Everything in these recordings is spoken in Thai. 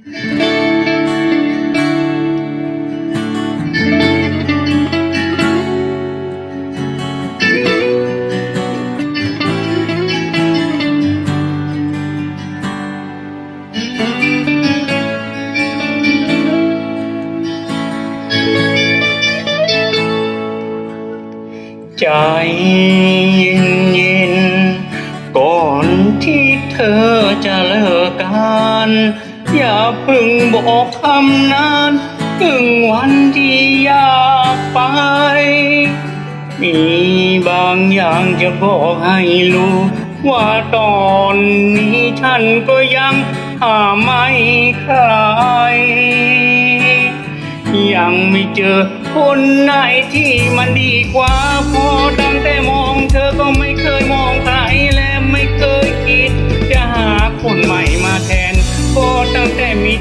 ใจเย็นเย็นก่อนที่เธอจะเลิกกัน อย่าพึ่งบอกคำนั้นถึงวันที่อยากไป มีบางอย่างจะบอกให้รู้ ว่าตอนนี้ฉันก็ยังหาไม่ใครยังไม่เจอคนไหนที่มันดีกว่าพอตั้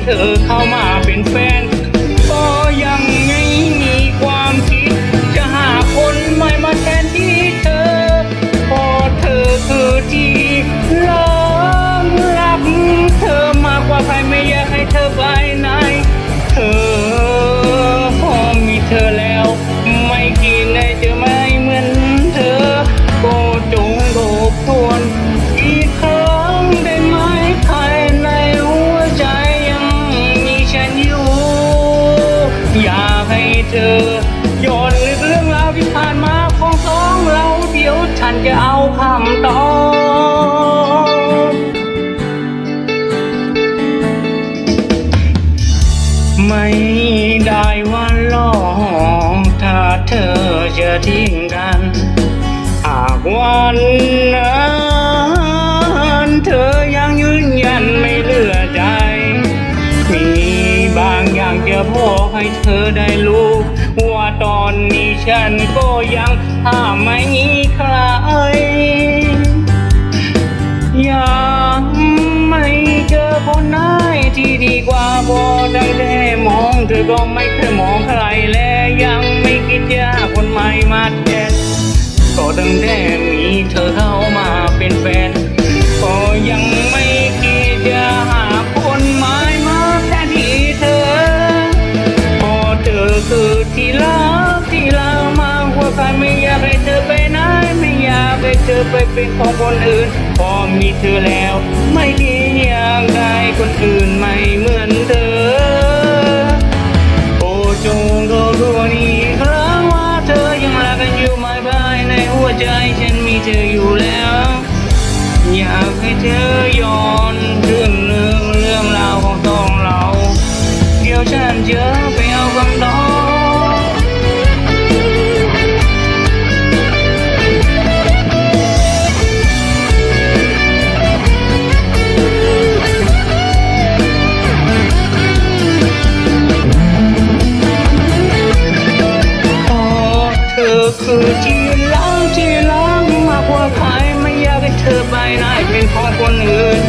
เธอเข้ามาเป็นแฟน อยากให้เธอย้อนนึกเรื่องราวที่ผ่านมาของสองเราเดี๋ยวฉันจะเอาคำตอบไม่ได้ว่าลอกถ้าเธอจะทิ้งกัน หากวันนั้น จะบอกให้เธอได้รู้ ว่าตอนนี้ฉันก็ยังห้ามไม่มีใคร ยังไม่เจอคนไหนที่ดีกว่าพอได้แต่มอง เธอก็ไม่เคยมองใครและยังไม่คิดจะคนใหม่มาแทนก็ตั้งแต่มีเธอเข้ามาเป็นแฟน ก็ยังไม่ ให้เธอไปเป็นของคนอื่น พอมีเธอแล้ว ไม่มีอย่างใดคนอื่นไม่เหมือนเธอ โอ้จงทบทวนอีกครั้งว่าเธอยังรักกันอยู่ไหมภายในหัวใจฉันมีเธออยู่แล้ว อยากให้เธอย้อนเรื่อง คนอื่น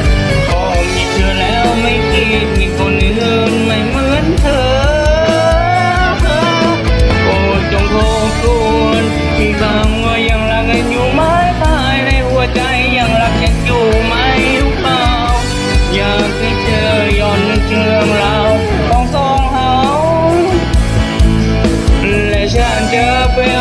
พอมีเธอแล้วไม่คิดมีคนอื่นไม่เหมือนเธอโปรดจงโทษคุที่คำว่ายังรักกันอยู่ไหมภายในหัวใจยังรักฉันอยู่ไหมรู้เปล่าอยากให้เธอย้อนนึกถึงเราของสองเฮาและฉันจะเป็น